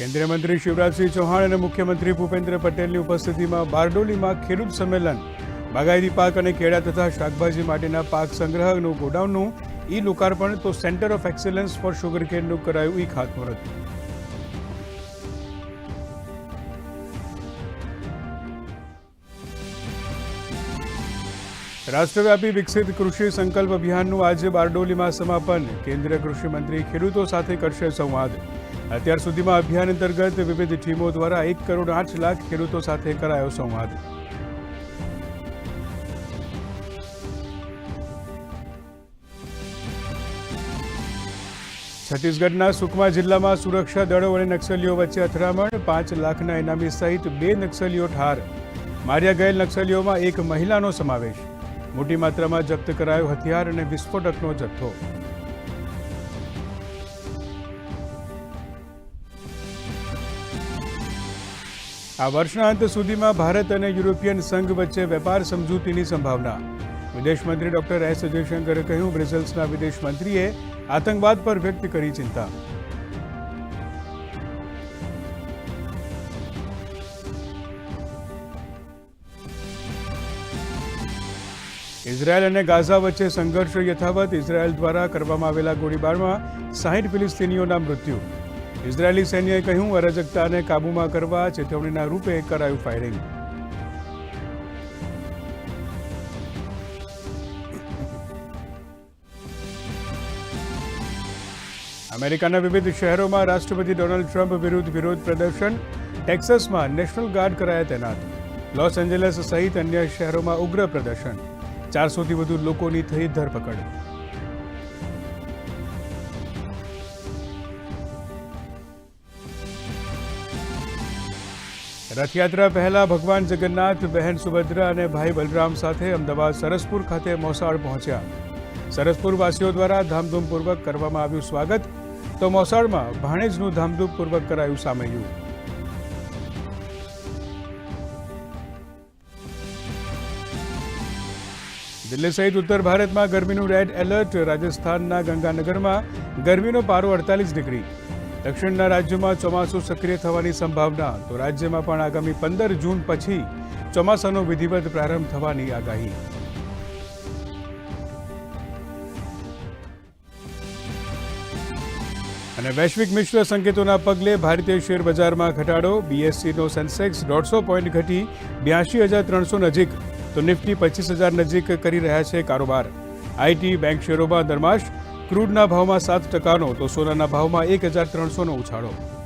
કેન્દ્રીય મંત્રી શિવરાજસિંહ ચૌહાણ અને મુખ્યમંત્રી ભૂપેન્દ્ર પટેલની ઉપસ્થિતિમાં બારડોલીમાં ખેડૂત સંમેલન. બાગાયતી પાક અને કેળા તથા શાકભાજી માટેના પાક સંગ્રહનું ગોડાઉનનું ઈ લોકાર્પણ તો સેન્ટર ઓફ એક્સેલન્સ ફોર શુગરકેનનું કરાયું ઈ ખાતમુહૂર્ત રાષ્ટ્રવ્યાપી વિકસિત કૃષિ સંકલ્પ અભિયાનનું આજે બારડોલીમાં સમાપન. કેન્દ્રીય કૃષિ મંત્રી ખેડૂતો સાથે કરશે સંવાદ. અત્યાર સુધીમાં અભિયાન અંતર્ગત વિવિધ ટીમો દ્વારા એક કરોડ આઠ લાખ ખેડૂતો સાથે કરાયો સંવાદ. છત્તીસગઢના સુકમા જિલ્લામાં સુરક્ષા દળો અને નક્સલીઓ વચ્ચે અથડામણ, પાંચ લાખના ઇનામી સહિત બે નક્સલીઓ ઠાર. માર્યા ગયેલ નક્સલીઓમાં એક મહિલાનો સમાવેશ. મોટી માત્રામાં જપ્ત કરાયો હથિયાર અને વિસ્ફોટકનો જથ્થો. આ વર્ષના અંત સુધીમાં ભારત અને યુરોપિયન સંઘ વચ્ચે વેપાર સમજૂતીની સંભાવના. વિદેશ મંત્રી ડોક્ટર એસ જયશંકરે કહ્યું બ્રિસેલ્સના વિદેશમંત્રીએ આતંકવાદ પર વ્યક્ત કરી ચિંતા. ઇઝરાયલ અને ગાઝા વચ્ચે સંઘર્ષ યથાવત ઇઝરાયલ દ્વારા કરવામાં આવેલા ગોળીબારમાં સાહીઠ ફિલિસ્તીનીઓના મૃત્યુ. ઇઝરાયેલી સૈન્યએ કહ્યું, અરાજકતાને કાબૂમાં કરવા ચેતવણીના રૂપે કરાયું ફાયરિંગ અમેરિકાના વિવિધ શહેરોમાં રાષ્ટ્રપતિ ડોનાલ્ડ ટ્રમ્પ વિરુદ્ધ વિરોધ પ્રદર્શન, ટેક્સાસમાં નેશનલ ગાર્ડ કરાયા તૈનાત. લોસ એન્જલસ સહિત અન્ય શહેરોમાં ઉગ્ર પ્રદર્શન. ચારસોથી વધુ લોકોની થઈ ધરપકડ. રથયાત્રા પહેલા ભગવાન જગન્નાથ, બહેન સુભદ્રા અને ભાઈ બલરામ સાથે અમદાવાદ સરસપુર ખાતે મોસાળ પહોંચ્યા. સરસપુર વાસીઓ દ્વારા ધામધૂમપૂર્વક કરવામાં આવ્યું સ્વાગત. તો મોસાળમાં ભાણેજનું ધામધૂમપૂર્વક કરાયું સામૈયું. દિલ્હી સહિત ઉત્તર ભારતમાં ગરમીનું રેડ એલર્ટ રાજસ્થાનના ગંગાનગરમાં ગરમીનો પારો અડતાલીસ ડિગ્રી. દક્ષિણના રાજ્યોમાં ચોમાસું સક્રિય થવાની સંભાવના, તો રાજ્યમાં પણ આગામી પંદર જૂન પછી ચોમાસાનો વિધિવત પ્રારંભ થવાની આગાહી. અને વૈશ્વિક મિશ્ર સંકેતોના પગલે ભારતીય શેર બજારમાં ઘટાડો બીએસસીનો સેન્સેક્સ દોઢસો પોઈન્ટ ઘટી બ્યાસી હજાર ત્રણસો નજીક, તો નિફ્ટી પચીસ હજાર નજીક કરી રહ્યા છે કારોબાર. આઈટી બેંક શેરોમાં નરમાશ ક્રૂડના ભાવમાં સાત ટકાનો તો સોનાના ભાવમાં એક હજાર ત્રણસોનો ઉછાળો.